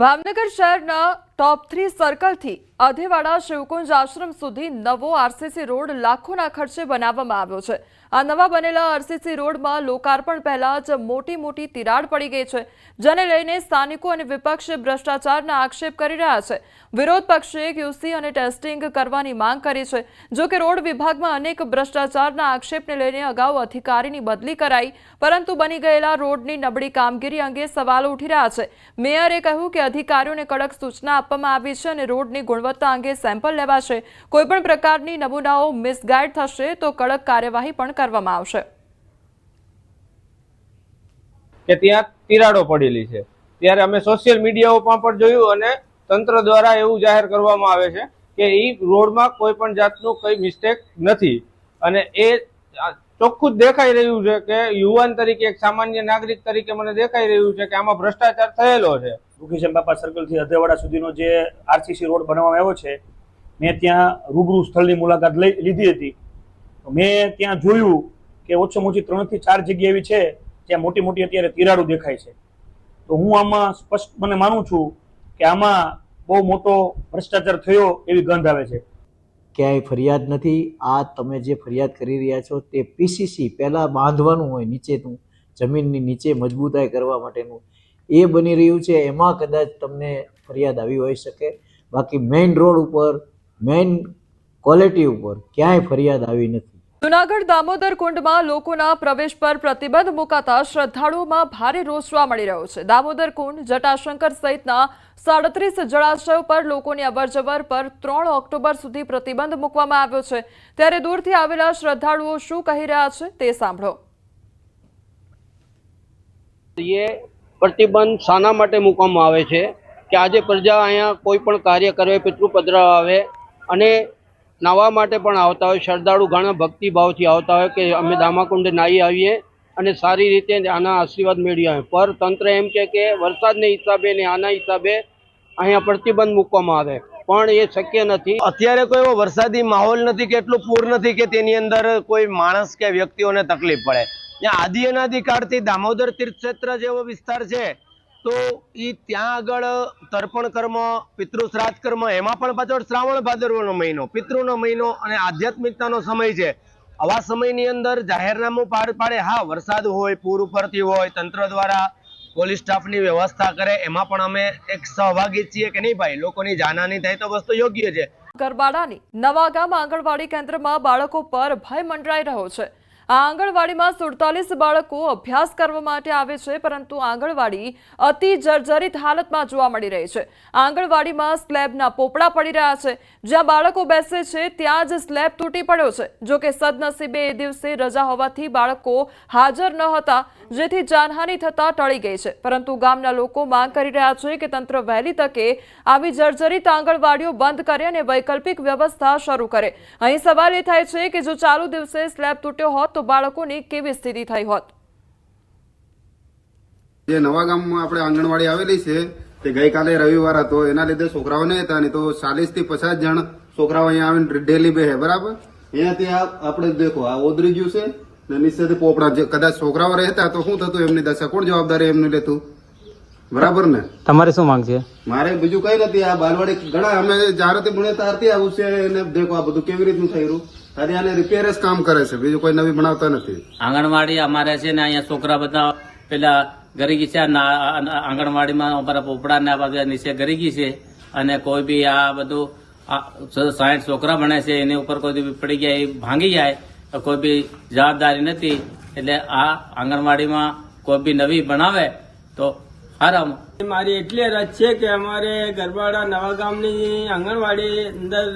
ભાવનગર શહેરના top three સર્કલથી Adhewada શિવકુંજ આશ્રમ સુધી નવો આરસીસી રોડ લાખોના ખર્ચે બનાવવામાં આવ્યો છે. આ નવા બનેલા આરસીસી રોડમાં લોકાર્પણ પહેલા જ મોટી મોટી તિરાડ પડી ગઈ છે, જેને લઈને સ્થાનિકો અને વિપક્ષ ભ્રષ્ટાચારના આક્ષેપ કરી રહ્યા છે. વિરોધ પક્ષે ક્યુસી અને ટેસ્ટિંગ કરવાની માંગ કરી છે, જો કે રોડ વિભાગમાં અનેક ભ્રષ્ટાચારના આક્ષેપને લઈને અગાઉ અધિકારીની બદલી કરાઈ, પરંતુ બની ગયેલા રોડની નબળી કામગીરી અંગે સવાલો ઉઠી રહ્યા છે. મેયરે કહ્યું કે અધિકારીઓને કડક સૂચના આપવામાં આવી છે અને રોડની ગુણવત્તા અંગે સેમ્પલ લેવાશે. કોઈપણ પ્રકારની નમૂનાઓ મિસગાઈડ થશે તો કડક કાર્યવાહી પણ કરવામાં આવશે. કે ત્યાં તિરાડો પડેલી છે. ત્યારે અમે સોશિયલ મીડિયાઓમાં પણ જોયું અને તંત્ર દ્વારા એવું જાહેર કરવામાં આવે છે કે એ રોડમાં કોઈ પણ જાતનું કઈ મિસ્ટેક નથી. અને એ ચોખ્ખું જ દેખાઈ રહ્યું છે કે યુવાન તરીકે એક સામાન્ય નાગરિક તરીકે મને દેખાઈ રહ્યું છે કે આમાં ભ્રષ્ટાચાર થયેલો છે. રૂકીશમ બાપા સર્કલથી અધેવાડા સુધીનો જે આરસીસી રોડ બનાવવામાં આવ્યો છે મેં ત્યાં રૂબરૂ સ્થળની મુલાકાત લઈ લીધી હતી. મેં ત્યાં જોયું કે ઓછામાં ઓછી ત્રણથી ચાર જગ્યા એવી છે જ્યાં મોટી મોટી અત્યારે તિરાડો દેખાય છે. તો હું આમાં સ્પષ્ટ મને માનું છું કે આમાં બહુ મોટો ભ્રષ્ટાચાર થયો એવી ગંધ આવે છે. ક્યાંય ફરિયાદ નથી. આ તમે જે ફરિયાદ કરી રહ્યા છો તે પીસીસી પહેલાં બાંધવાનું હોય નીચેનું, જમીનની નીચે મજબૂતાઈ કરવા માટેનું, એ બની રહ્યું છે. એમાં કદાચ તમને ફરિયાદ આવી હોઈ શકે. બાકી મેઇન રોડ ઉપર મેઇન ક્વોલિટી ઉપર ક્યાંય ફરિયાદ આવી નથી. જૂનાગઢ દામોદર કુંડમાં લોકોના પ્રવેશ પર પ્રતિબંધ મુકાતા શ્રદ્ધાળુઓમાં ભારે રોષ જોવા મળી રહ્યો છે. દામોદર કુંડ જટાશંકર સહિતના સાડત્રીસ જળાશયો પર લોકોની અવરજવર પર ત્રણ ઓક્ટોબર સુધી પ્રતિબંધ મૂકવામાં આવ્યો છે. ત્યારે દૂરથી આવેલા શ્રદ્ધાળુઓ શું કહી રહ્યા છે તે સાંભળો. એ પ્રતિબંધ શાના માટે મૂકવામાં આવે છે કે આજે પ્રજા અહીંયા કોઈ પણ કાર્ય કરે પિતૃ પધરાવા આવે અને નાવા માટે પણ આવતા હોય, શ્રદ્ધાળુ ઘણા ભક્તિભાવથી આવતા હોય કે અમે દામાકુંડે નાહી આવીએ અને સારી રીતે આના આશીર્વાદ મેળવી આવે પર તંત્ર એમ કે કે વરસાદને હિસાબે ને આના હિસાબે અહીંયા પ્રતિબંધ મૂકવામાં આવે. પણ એ શક્ય નથી. અત્યારે કોઈ એવો વરસાદી માહોલ નથી કે એટલું પૂર નથી કે તેની અંદર કોઈ માણસ કે વ્યક્તિઓને તકલીફ પડે. આદિ અનાદિકાળથી દામોદર તીર્થક્ષેત્ર જેવો વિસ્તાર છે. તો એ ત્યાં આગળ તર્પણ કર્મ પિતૃ શ્રાદ્ધ કર્મ, એમાં પણ પાછળ શ્રાવણ ભાદરવાનો મહિનો. પિતૃનો મહિનો અને આધ્યાત્મિકતાનો સમય છે. આવા સમયની અંદર જાહેરનામું પાડ, પાડે, હા, વરસાદ હોય, પૂર ઉપરથી હોય, તંત્ર દ્વારા પોલીસ સ્ટાફની વ્યવસ્થા કરે, એમાં પણ અમે એક સહભાગી છીએ કે નહીં ભાઈ? લોકોની જાનહાની થાય તો વસ્તુ યોગ્ય છે. ગરબાડાની નવાગામ આંગણવાડી કેન્દ્રમાં બાળકો પર ભય મંડરાઈ રહ્યો છે. આ આંગણવાડીમાં સુડતાલીસ બાળકો અભ્યાસ કરવા માટે આવે છે, પરંતુ આંગણવાડી અતિ જર્જરિત હાલતમાં જોવા મળી રહી છે. આંગણવાડીમાં સ્લેબના પોપડા પડી રહ્યા છે. જ્યાં બાળકો બેસે છે, ત્યાં જ સ્લેબ તૂટી પડ્યો છે. જો કે સદનસીબે એ દિવસે રજા હોવાથી બાળકો હાજર ન હતા, જેથી જાનહાનિ થતા ટળી ગઈ છે. પરંતુ ગામના લોકો માંગ કરી રહ્યા છે કે તંત્ર વહેલી તકે આવી જર્જરિત આંગણવાડીઓ બંધ કરે અને વૈકલ્પિક વ્યવસ્થા શરૂ કરે. અહીં સવાલ એ થાય છે કે જો ચાલુ દિવસે સ્લેબ તૂટ્યો હોત બાળકોની કેવી સ્થિતિ થઈ હોત? જે નવા ગામમાં આપણે આંગણવાડી આવેલી છે તે ગઈકાલે રવિવાર હતો. એના લીધે છોકરાઓ નહીં હતા નહીં તો ચાલીસથી પચાસ જણ છોકરાઓ અહીંયા આવીને ડેલી બે બરાબર? અહીંયાથી આ આપણે દેખો આ ઓદરી ગયું છે ને નિશ્ચિત પોપડા જે કદાચ છોકરાઓ રહેતા તો શું થતું? એમની દશા કોણ જવાબદારી એમને લેતું? બરાબર ને? તમારે શું માંગ છે? મારે બીજું કઈ નથી આ બાલવાડી ઘણા અમે જ્યારેથી ભણે ત્યારથી આવું છે એને દેખો આ બધું કેવી રીતનું થઈ રહ્યું? ખાલી આને રિપેર જ કામ કરે છે. બીજું કોઈ નવી બનાવતા નથી. આંગણવાડી અમારે છે ને અહીંયા છોકરા બધા પેલા ગરીગી છે. આંગણવાડીમાં અમારા પોપડા ને આ બધા નીચે ગરીગી છે. અને કોઈ બી આ બધું સાઠ છોકરા ભણે છે એની ઉપર કોઈ બી પડી ગયા એ ભાંગી જાય તો કોઈ બી જવાબદારી નથી. એટલે આ આંગણવાડીમાં કોઈ બી નવી બનાવે તો હારામ મારી એટલી રજ છે કે અમારે ગરબાડા નવા ગામની આંગણવાડી અંદર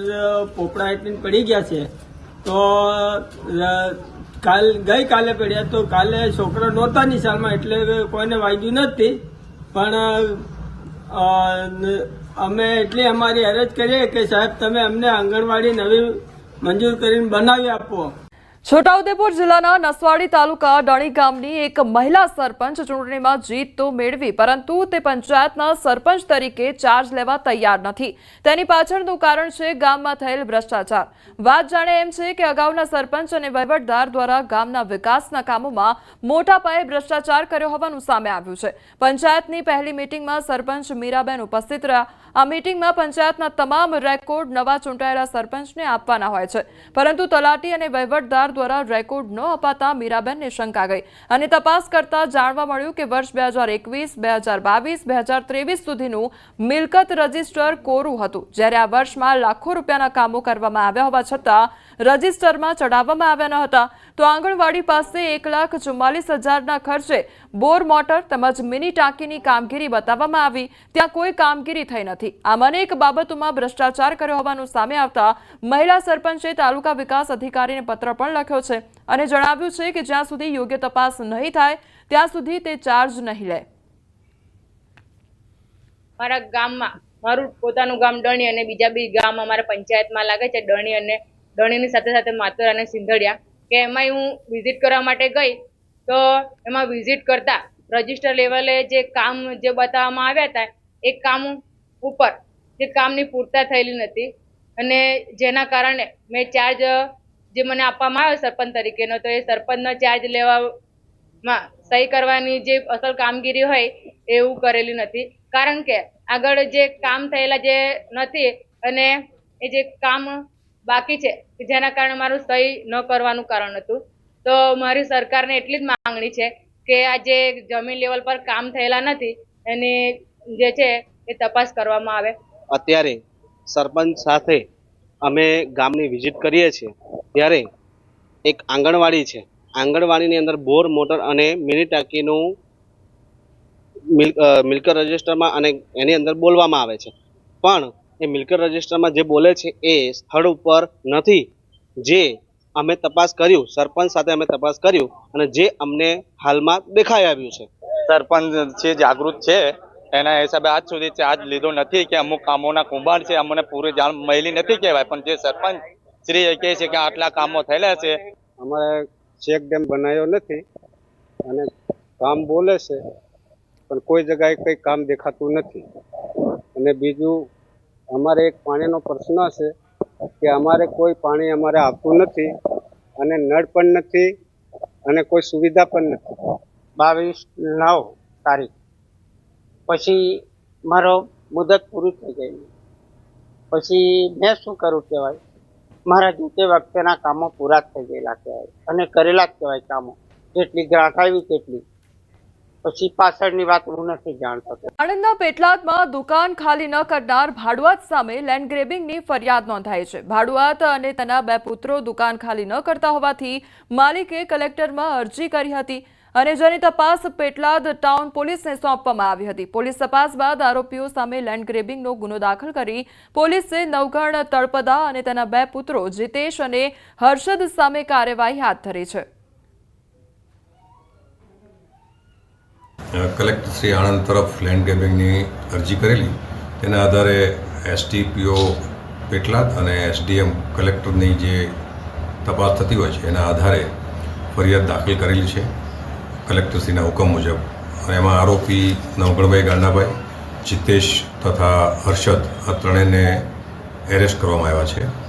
પોપડા એટલી પડી ગયા છે. તો કાલ કાલ, ગઈકાલે પડ્યા તો કાલે છોકરા નહોતા નિશાળમાં એટલે કોઈને વાગ્યું નથી. પણ અમે એટલી અમારી અરજ કરીએ કે સાહેબ, તમે અમને આંગણવાડી નવી મંજૂર કરીને બનાવી આપો. છોટાઉદેપુર જિલ્લાના નસવાડી તાલુકા ડણી ગામની એક મહિલા સરપંચ ચૂંટણીમાં જીત તો મેળવી, પરંતુ તે પંચાયતના સરપંચ તરીકે ચાર્જ લેવા તૈયાર નથી. તેની પાછળનું કારણ છે ગામમાં થયેલ ભ્રષ્ટાચાર. વાત જાણે એમ છે કે અગાઉના સરપંચ અને વહીવટદાર દ્વારા ગામના વિકાસના કામોમાં મોટા પાયે ભ્રષ્ટાચાર કર્યો હોવાનું સામે આવ્યું છે. પંચાયતની પહેલી મિટિંગમાં સરપંચ મીરાબેન ઉપસ્થિત રહ્યા. આ મિટિંગમાં પંચાયતના તમામ રેકોર્ડ નવા ચૂંટાયેલા સરપંચને આપવાના હોય છે. પરંતુ તલાટી અને વહીવટદાર દ્વારા રેકોર્ડ ન અપાતા મીરાબેનને શંકા ગઈ. અને તપાસ કરતા જાણવા મળ્યું કે વર્ષ બે હજાર એકવીસ, બે હજાર બાવીસ, બે હજાર ત્રેવીસ સુધીનું મિલકત રજિસ્ટર કોરું હતું. જ્યારે આ વર્ષમાં લાખો રૂપિયાના કામો કરવામાં આવ્યા હોવા છતાં રજિસ્ટરમાં ચડાવવામાં આવ્યા ન હતા. તો આંગણવાડી પાસે એક લાખ ચુમ્માલીસ હજારના ખર્ચે બોર મોટર તેમજ મિની ટાંકીની કામગીરી બતાવવામાં આવી. ત્યાં કોઈ કામગીરી થઈ નથી. આમ અનેક બાબતોમાં ભ્રષ્ટાચાર કર્યો હોવાનું સામે આવતા મહિલા સરપંચે તાલુકા વિકાસ અધિકારીને પત્ર પણ લખ્યો છે અને જણાવ્યું છે કે જ્યાં સુધી યોગ્ય તપાસ નહીં થાય, ત્યાં સુધી તે ચાર્જ નહીં લે. મારા ગામમાં મારું પોતાનું ગામ ડણી અને બીજા બી ગામ અમારા પંચાયતમાં લાગે છે ડણી અને ડણીની સાથે સાથે માતર અને સિંધડિયા, કે એમાં હું વિઝિટ કરવા માટે ગઈ, તો એમાં વિઝિટ કરતા રજિસ્ટર લેવલે જે કામ જે બતાવવામાં આવ્યા હતા, એ કામ ઉપર, જે કામની પૂરતા થયેલી નથી. અને જેના કારણે મેં ચાર્જ જે મને આપવામાં આવ્યો સરપંચ તરીકેનો, તો એ સરપંચનો ચાર્જ લેવામાં સહી કરવાની જે અસલ કામગીરી હોય, એવું કરેલી નથી. કારણ કે આગળ જે કામ થયેલા જે નથી, અને એ જે કામ બાકી છે જેના કારણે મારું સહી ન કરવાનું કારણ હતું. તો મારી સરકારને એટલી જ માંગણી છે કે આ જે જમીન લેવલ પર કામ થયેલા નથી, એની જે છે એ તપાસ કરવામાં આવે. અત્યારે સરપંચ સાથે અમે ગામની વિઝિટ કરીએ છીએ, ત્યારે એક આંગણવાડી છે. આંગણવાડીની અંદર બોર, મોટર અને મિની ટાંકીનું મિલ- મિલ્કર રજિસ્ટરમાં અને એની અંદર બોલવામાં આવે છે. પણ એ મિલકત રજિસ્ટરમાં જે બોલે છે એ સ્થળ ઉપર નથી. જે અમે તપાસ કર્યું સરપંચ સાથે અમે તપાસ કર્યું અને જે અમને હાલમાં દેખાઈ આવ્યું છે. સરપંચ છે જાગૃત છે એના હિસાબે આજ સુધી ચાર્જ લીધો નથી કે અમુક કામોના કુંભાર છે અમને પૂરી જાણ મળી નથી કહેવાય. પણ જે સરપંચ શ્રી એ કહે છે કે આટલા કામો થયેલા છે. અમારે ચેક ડેમ બનાવ્યો નથી અને કામ બોલે છે પણ કોઈ જગ્યાએ કંઈ કામ દેખાતું નથી. અને બીજું અમારે એક પાણીનો પ્રશ્ન છે કે અમારે કોઈ પાણી અમારે આવતું નથી અને નળ પણ નથી અને કોઈ સુવિધા પણ નથી. બાવીસ નવ તારીખ. પછી મારો મુદત પૂરી થઈ ગઈ. પછી મેં શું કરું કહેવાય? મારા જે તે વખતેના કામો પૂરા થઈ ગયેલા કહેવાય અને કરેલા જ કહેવાય કામો. જેટલી ગ્રાહક આવી તેટલી. પછી પાછળની વાત હું નથી જાણતો. આણંદના પેટલાદમાં દુકાન ખાલી ન કરનાર ભાડુઆત સામે લેન્ડ ગ્રેબિંગની ફરિયાદ નોંધાઈ છે. ભાડુઆત અને તેના બે પુત્રો દુકાન ખાલી ન કરતા હોવાથી માલિકે કલેક્ટરમાં અરજી કરી હતી અને જેની તપાસ પેટલાદ ટાઉન પોલીસને સોંપવામાં આવી હતી. પોલીસ તપાસ બાદ આરોપીઓ સામે લેન્ડ ગ્રેબિંગનો ગુનો દાખલ કરી પોલીસે નવગણ તળપદા અને તેના બે પુત્રો જીતેશ અને હર્ષદ સામે કાર્યવાહી હાથ ધરી છે. કલેક્ટર શ્રી આણંદ તરફ લેન્ડ ગ્રેબિંગની અરજી કરેલી. તેના આધારે એસટીપીઓ પેટલાદ અને એસડીએમ કલેક્ટરની જે તપાસ થતી હોય છે, એના આધારે ફરિયાદ દાખલ કરેલી છે. કલેક્ટરશ્રીના હુકમ મુજબ. અને એમાં આરોપી નવગણભાઈ ગાંડાભાઈ, જીતેશ તથા હર્ષદ, આ ત્રણેયને એરેસ્ટ કરવામાં આવ્યા છે.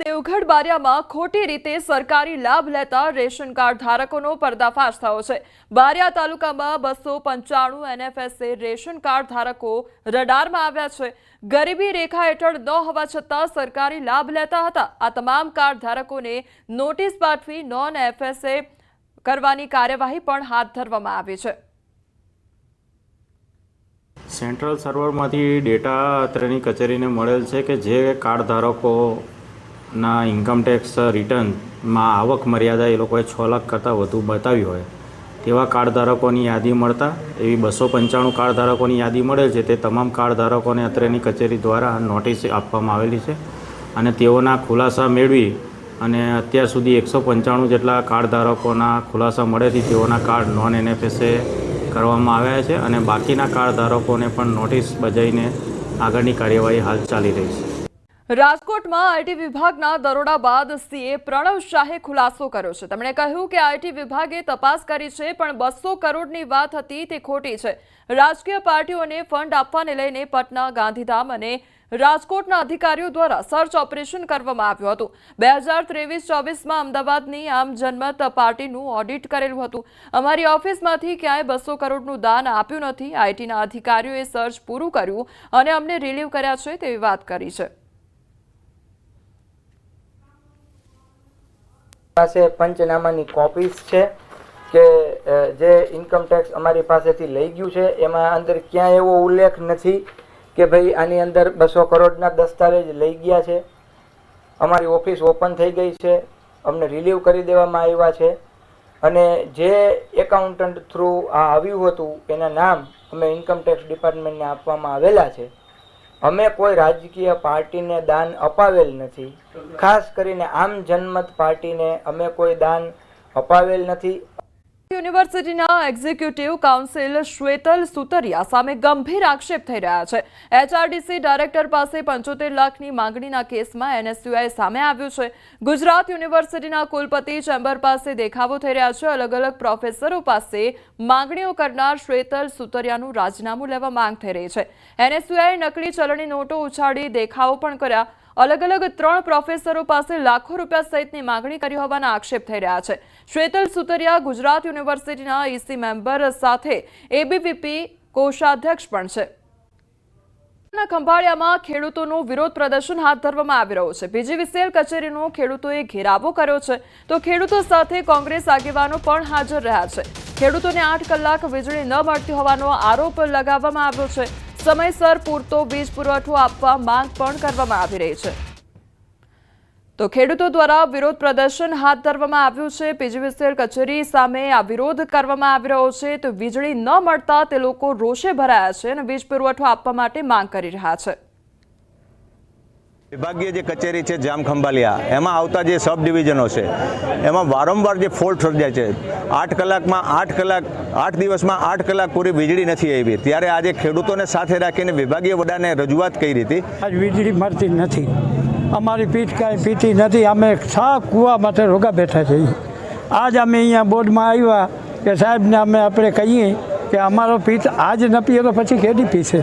દેવગઢ બારિયામાં ખોટી રીતે સરકારી લાભ લેતા રેશન કાર્ડ ધારકોનો પર્દાફાશ થયો છે. બારિયા તાલુકામાં બસો પંચાણું એનએફએસએ રેશન કાર્ડ ધારકો રડારમાં આવ્યા છે. ગરીબી રેખા હેઠળ ન હોવા છતાં સરકારી લાભ લેતા હતા. આ તમામ કાર્ડ ધારકોને નોટિસ પાઠવી નોન એફએસએ કરવાની કાર્યવાહી પણ હાથ ધરવામાં આવી છે. સેન્ટ્રલ સર્વરમાંથી ડેટા અત્રેની કચેરીને મળેલ છે કે જે કાર્ડ ધારકોના ઇન્કમટેક્સ રિટર્નમાં આવક મર્યાદા એ લોકોએ છ લાખ કરતાં વધુ બતાવી હોય. તેવા કાર્ડ ધારકોની યાદી મળતા, એવી બસો પંચાણું કાર્ડ ધારકોની યાદી મળેલ છે, તે તમામ કાર્ડ ધારકોને અત્રેની કચેરી દ્વારા નોટિસ આપવામાં આવેલી છે. અને તેઓના ખુલાસા મેળવી અને અત્યાર સુધી એકસો પંચાણું જેટલા કાર્ડ ધારકોના ખુલાસા મળેથી તેઓના કાર્ડ નોન એનએફએસએ કરવામાં આવ્યા છે અને બાકીના કાર્ડ ધારકોને પણ નોટિસ બજાવીને આગળની કાર્યવાહી હાલ ચાલી રહી છે. રાજકોટમાં આઈટી વિભાગના દરોડા બાદ સીએ પ્રણવ શાહે ખુલાસો કર્યો છે. તેમણે કહ્યું કે આઈટી વિભાગે તપાસ કરી છે, પણ બસો કરોડની વાત હતી, તે ખોટી છે. રાજકીય પાર્ટીઓને ફંડ આપવાને લઈને પટના, ગાંધીધામ અને રાજકોટના અધિકારીઓ દ્વારા સર્ચ ઓપરેશન કરવામાં આવ્યું હતું. બે હજાર ત્રેવીસ, ચોવીસમાં અમદાવાદની આમ જનમત પાર્ટીનું ઓડિટ કરેલું હતું. અમારી ઓફિસમાંથી ક્યાંય બસો કરોડનું દાન આપ્યું નથી. આઈટીના અધિકારીઓએ સર્ચ પૂરું કર્યું અને અમને રિલીવ કર્યા છે તેવી વાત કરી છે. પાસે પંચનામાની કોપીસ છે કે જે ઇન્કમ ટેક્સ અમારી પાસેથી લઈ ગયું છે, એમાં અંદર ક્યાંય એવો ઉલ્લેખ નથી કે ભાઈ આની અંદર બસો કરોડના દસ્તાવેજ લઈ ગયા છે. અમારી ઓફિસ ઓપન થઈ ગઈ છે, અમને રિલીવ કરી દેવામાં આવ્યા છે. અને જે એકાઉન્ટન્ટ થ્રુ આ આવ્યું હતું, એના નામ અમે ઇન્કમ ટેક્સ ડિપાર્ટમેન્ટને આપવામાં આવેલા છે. અમે કોઈ રાજકીય પાર્ટીને દાન અપાવેલ નથી. ખાસ કરીને આમ જનમત પાર્ટીને અમે કોઈ દાન અપાવેલ નથી. યુનિવર્સિટીના એક્ઝિક્યુટિવ કાઉન્સિલ શ્વેતલ સુતરિયા સામે ગંભીર આક્ષેપ થઈ રહ્યા છે. એચઆરડીસી ડાયરેક્ટર પાસે પંચોતેર લાખની માંગણીના કેસમાં એનએસયુઆઈ સામે આવ્યું છે. ગુજરાત યુનિવર્સિટીના કુલપતિ ચેમ્બર પાસે દેખાવો થઈ રહ્યા છે. અલગ અલગ પ્રોફેસરો પાસે માંગણીઓ કરનાર શ્વેતલ સુતરિયાનું રાજીનામું લેવા માંગ થઈ રહી છે. એનએસયુઆઈ નકલી ચલણી નોટો ઉછાળી દેખાવો પણ કર્યા. અલગ અલગ ત્રણ પ્રોફેસરો પાસે લાખો રૂપિયા સહિતની માંગણી કરી હોવાના આક્ષેપ થઈ રહ્યા છે. શ્વેતલ સુતરિયા ગુજરાત યુનિવર્સિટીના ઈસી મેમ્બર સાથે એબીવીપી કોષાધ્યક્ષ પણ છે. ખંભાળિયામાં ખેડૂતોનું વિરોધ પ્રદર્શન હાથ ધરવામાં આવી રહ્યું છે. બીજીવીસીએલ કચેરીનો ખેડૂતોએ ઘેરાવો કર્યો છે. તો ખેડૂતો સાથે કોંગ્રેસ આગેવાનો પણ હાજર રહ્યા છે. ખેડૂતોને આઠ કલાક વીજળી ન મળતી હોવાનો આરોપ લગાવવામાં આવ્યો છે. સમયસર પૂરતો વીજ પુરવઠો આપવા માંગ પણ કરવામાં આવી રહી છે. તો ખેડૂતો દ્વારા વિરોધ પ્રદર્શન હાથ ધરવામાં આવ્યું છે. પીજીવીસીએલ કચેરી સામે આ વિરોધ કરવામાં આવી રહ્યો છે. તો વીજળી ન મળતા તે લોકો રોષે ભરાયા છે અને વીજ પુરવઠો આપવા માટે માંગ કરી રહ્યા છે. વિભાગીય જે કચેરી છે જામ ખંભાલિયા, એમાં આવતા જે સબ ડિવિઝનો છે, એમાં વારંવાર જે ફોલ્ટ સર્જાય છે. આઠ કલાકમાં આઠ કલાક, આઠ દિવસમાં આઠ કલાક પૂરી વીજળી નથી આવી. ત્યારે આજે ખેડૂતોને સાથે રાખીને વિભાગીય વડાને રજૂઆત કરી હતી. આજ વીજળી મળતી નથી. અમારી પીઠ કાંઈ પીતી નથી. અમે સા કૂવા માટે રોગા બેઠા છીએ આજ અમે અહીંયા બોર્ડમાં આવ્યા કે સાહેબને અમે આપણે કહીએ કે અમારો પીઠ આજ ન પીએ તો પછી કેદી પીશે.